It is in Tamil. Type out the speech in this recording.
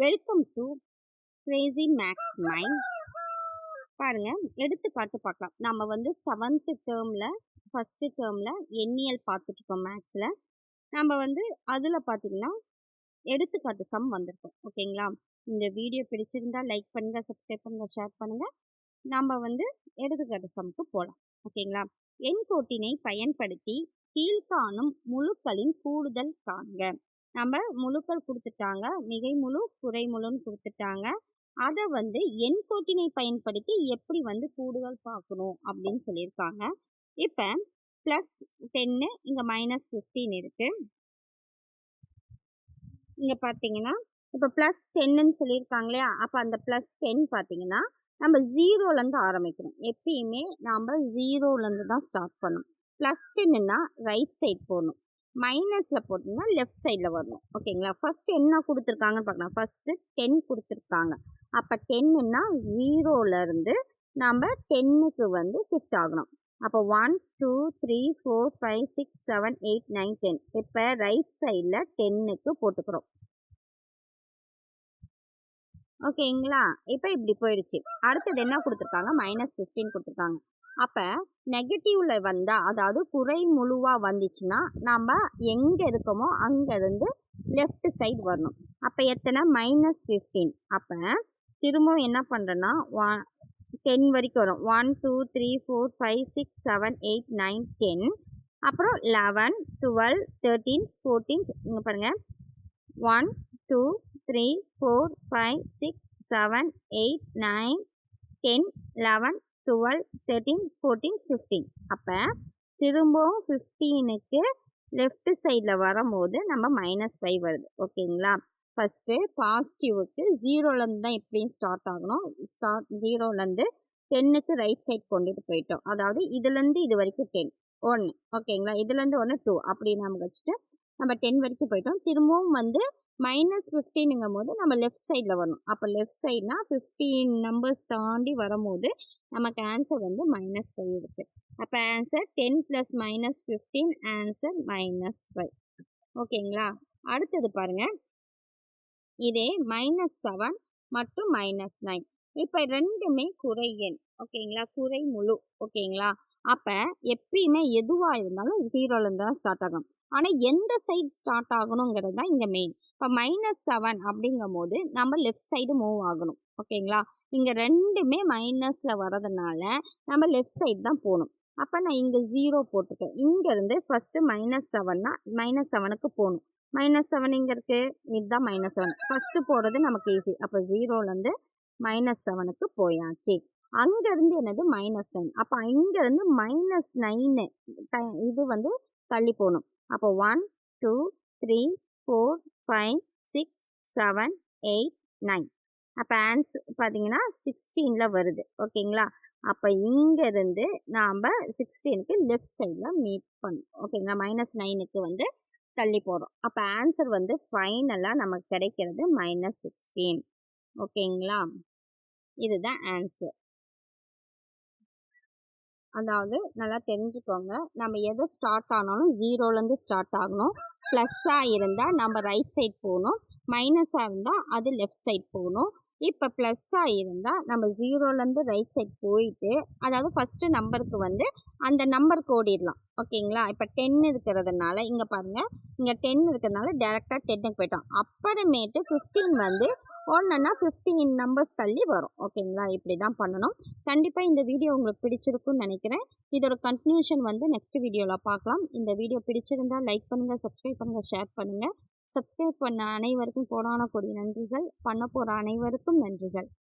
Welcome to crazy maths mind பாருங்க எடுத்துக்காட்டு பார்க்கலாம். நம்ம வந்து செவன்த்து டேர்மில் ஃபஸ்ட்டு டேர்மில் எண்ணியல் பார்த்துட்ருக்கோம் மேக்ஸில் நம்ம வந்து அதில் பார்த்தீங்கன்னா எடுத்துக்காட்டு சம் வந்திருக்கோம். ஓகேங்களா இந்த வீடியோ பிடிச்சிருந்தா லைக் பண்ணுங்கள் சப்ஸ்கிரைப் பண்ணுங்கள் ஷேர் பண்ணுங்கள் நம்ம வந்து எடுத்துக்காட்டு சம்க்கு போகலாம் ஓகேங்களா எண் கோட்டினை பயன்படுத்தி கீழ்காணும் முழுக்களின் கூடுதல் காண்க. நம்ம முழுக்கள் கொடுத்துட்டாங்க. மிகை முழு குறை முழுன்னு கொடுத்துட்டாங்க. அதை வந்து எண் கோட்டினை பயன்படுத்தி எப்படி வந்து கூடுதல் பார்க்கணும் அப்படின்னு சொல்லியிருக்காங்க. இப்போ ப்ளஸ் டென்னு இங்கே மைனஸ் ஃபிஃப்டீன் இருக்குது இங்கே பார்த்தீங்கன்னா இப்போ ப்ளஸ் டென்னுன்னு சொல்லியிருக்காங்க இல்லையா? அப்போ அந்த ப்ளஸ் டென் பார்த்தீங்கன்னா நம்ம ஜீரோலேருந்து ஆரம்பிக்கணும். எப்பயுமே நாம் ஜீரோலேருந்து தான் ஸ்டார்ட் பண்ணணும். ப்ளஸ் டென்னுன்னா ரைட் சைட் போகணும். மைனஸில் போட்டிங்கன்னா லெஃப்ட் சைடில் வரணும். ஓகேங்களா ஃபஸ்ட்டு என்ன கொடுத்துருக்காங்கன்னு பார்க்கலாம். ஃபஸ்ட்டு டென் கொடுத்துருக்காங்க. அப்போ டென்னுன்னா ஜீரோலேருந்து நம்ம டென்னுக்கு வந்து ஷிஃப்ட் ஆகணும். அப்போ one two three four five six seven eight nine ten இப்போ ரைட் சைடில் டென்னுக்கு போட்டுக்கிறோம். ஓகேங்களா இப்போ இப்படி போயிடுச்சு. அடுத்தது என்ன கொடுத்துருக்காங்க? மைனஸ் ஃபிஃப்டீன் கொடுத்துருக்காங்க. அப்போ நெகட்டிவ்ல வந்தால் அதாவது குறை முழுவாக வந்துச்சுன்னா நம்ம எங்கே இருக்கோமோ அங்கேருந்து லெஃப்ட் சைடு வரணும். அப்போ எத்தனை? மைனஸ் ஃபிஃப்டீன் அப்போ திரும்பவும் என்ன பண்ணுறேன்னா ஒன் டென் வரைக்கும் வரும். One two three four five six seven eight nine ten அப்புறம் லெவன் டுவெல் தேர்ட்டீன் ஃபோர்டீன் இங்கே பாருங்கள் one two three four five six seven eight nine ten eleven twelve thirteen fourteen fifteen அப்போ திரும்பவும் ஃபிஃப்டீனுக்கு லெஃப்ட் சைடில் வரும்போது நம்ம மைனஸ் ஃபைவ் வருது. ஓகேங்களா? ஃபஸ்ட்டு பாசிட்டிவுக்கு ஜீரோலேருந்து தான் எப்படியும் ஸ்டார்ட் ஆகணும். ஸ்டார்ட் ஜீரோலேருந்து டென்னுக்கு ரைட் சைட் கொண்டுட்டு போயிட்டோம். அதாவது இதுலேருந்து இது வரைக்கும் டென் ஒன்று ஓகேங்களா? இதுலேருந்து ஒன்று டூ அப்படி நம்ம வச்சுட்டு நம்ம டென் வரைக்கும் போயிட்டோம். திரும்பவும் வந்து மைனஸ் ஃபிஃப்டீனுங்கும் போது நம்ம லெஃப்ட் சைடில் வரணும். அப்போ லெஃப்ட் சைட்னா ஃபிஃப்டீன் நம்பர்ஸ் தாண்டி வரும்போது நமக்கு ஆன்சர் வந்து மைனஸ் ஃபைவ் இருக்குது அப்போ answer ten plus minus fifteen answer minus five ஓகேங்களா அடுத்தது பாருங்கள் இதே மைனஸ் செவன் மற்றும் மைனஸ் நைன் இப்போ ரெண்டுமே குறை எண். ஓகேங்களா குறை முழு. ஓகேங்களா அப்போ எப்பயுமே எதுவாக இருந்தாலும் ஜீரோலேருந்து தான் ஸ்டார்ட் ஆகும். ஆனால் எந்த சைடு ஸ்டார்ட் ஆகணுங்கிறது தான் இங்கே மெயின் இப்போ மைனஸ் செவன் அப்படிங்கும் போது நம்ம லெஃப்ட் சைடு மூவ் ஆகணும். ஓகேங்களா? இங்கே ரெண்டுமே மைனஸில் வரதுனால நம்ம லெஃப்ட் சைடு தான் போகணும். அப்போ நான் இங்கே ஜீரோ போட்டிருக்கேன் இங்கேருந்து ஃபஸ்ட்டு மைனஸ் செவன்னா மைனஸ் செவனுக்கு போகணும். மைனஸ் செவன் இங்கே இருக்குது இதுதான் மைனஸ் செவன் ஃபஸ்ட்டு போகிறது நமக்கு ஈஸி அப்போ ஜீரோலேருந்து மைனஸ் செவனுக்கு போயாச்சு. அங்கேருந்து என்னது? மைனஸ் நைன் அப்போ இங்கேருந்து மைனஸ் நைனு இது வந்து தள்ளி போகணும். அப்போ one two three four five six seven eight nine அப்போ ஆன்சர் பார்த்தீங்கன்னா சிக்ஸ்டீனில் வருது. ஓகேங்களா? அப்போ இங்கேருந்து நாம் சிக்ஸ்டீனுக்கு லெஃப்ட் சைடில் மீட் பண்ணோம் ஓகேங்களா? மைனஸ் நைனுக்கு வந்து தள்ளி போகிறோம் அப்போ ஆன்சர் வந்து ஃபைனலாக நமக்கு கிடைக்கிறது மைனஸ் சிக்ஸ்டீன் ஓகேங்களா? இதுதான் ஆன்சர் அதாவது நல்லா தெரிஞ்சுக்கோங்க. நம்ம எதை ஸ்டார்ட் ஆனாலும் ஜீரோலேருந்து ஸ்டார்ட் ஆகணும். ப்ளஸ்ஸாக இருந்தால் நம்ம ரைட் சைட் போகணும். மைனஸாக இருந்தால் அது லெஃப்ட் சைட் போகணும். இப்போ ப்ளஸ்ஸாக இருந்தால் நம்ம ஜீரோலேருந்து ரைட் சைட் போயிட்டு அதாவது ஃபஸ்ட்டு நம்பருக்கு வந்து அந்த நம்பருக்கு ஓடிடலாம் ஓகேங்களா? இப்போ டென் இருக்கிறதுனால இங்கே பாருங்கள் இங்கே டென் இருக்கிறதுனால டேரெக்டாக டென்னுக்கு போயிட்டோம். அப்புறமேட்டு ஃபிஃப்டீன் வந்து ஒன்றுன்னா ஃபிஃப்டீன் நம்பர்ஸ் தள்ளி வரும். ஓகேங்களா? இப்படி தான் பண்ணணும். கண்டிப்பாக இந்த வீடியோ உங்களுக்கு பிடிச்சிருக்குன்னு நினைக்கிறேன். இதோட கன்க்ளூஷன் வந்து நெக்ஸ்ட் வீடியோவில் பார்க்கலாம். இந்த வீடியோ பிடிச்சிருந்தால் லைக் பண்ணுங்கள் சப்ஸ்கிரைப் பண்ணுங்கள் ஷேர் பண்ணுங்கள் சப்ஸ்கிரைப் பண்ண அனைவருக்கும் கோடான கொடி நன்றிகள். பண்ண போகிற அனைவருக்கும் நன்றிகள்.